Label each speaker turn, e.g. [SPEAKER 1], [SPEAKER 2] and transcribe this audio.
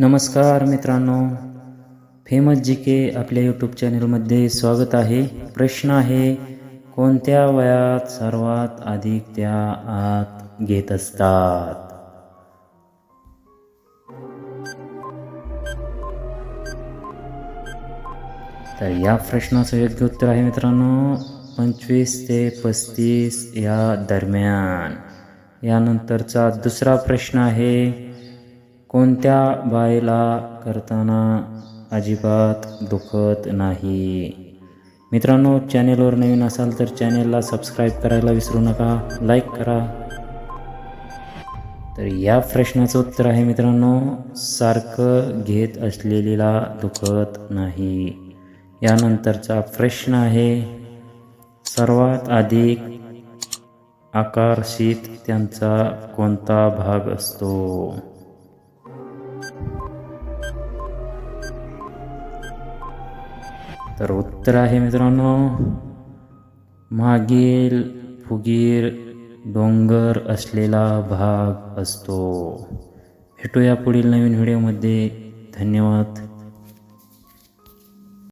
[SPEAKER 1] नमस्कार मित्रांनो. फेमस जी के आपल्या यूट्यूब चॅनलमध्ये स्वागत आहे. प्रश्न आहे कोणत्या वयात सर्वात अधिक त्या आत घेत असतात? तर या प्रश्नाचं योग्य उत्तर आहे मित्रांनो पंचवीस ते पस्तीस या दरम्यान. यानंतरचा दुसरा प्रश्न आहे कोणत्या बायला करताना अजिबात दुखत नाही. मित्रांनो चॅनेलवर नवीन असाल तर चॅनेलला सबस्क्राईब करायला विसरू नका लाईक करा. तर या प्रश्नाचं उत्तर आहे मित्रांनो सारखं घेत असलेलीला दुखत नाही. यानंतरचा प्रश्न आहे सर्वात अधिक आकर्षित त्यांचा कोणता भाग असतो? तर उत्तर आहे मित्रांनो मागील फुगीर डोंगर असलेला भाग असतो. भेटूया पुढील नवीन व्हिडिओमध्ये धन्यवाद.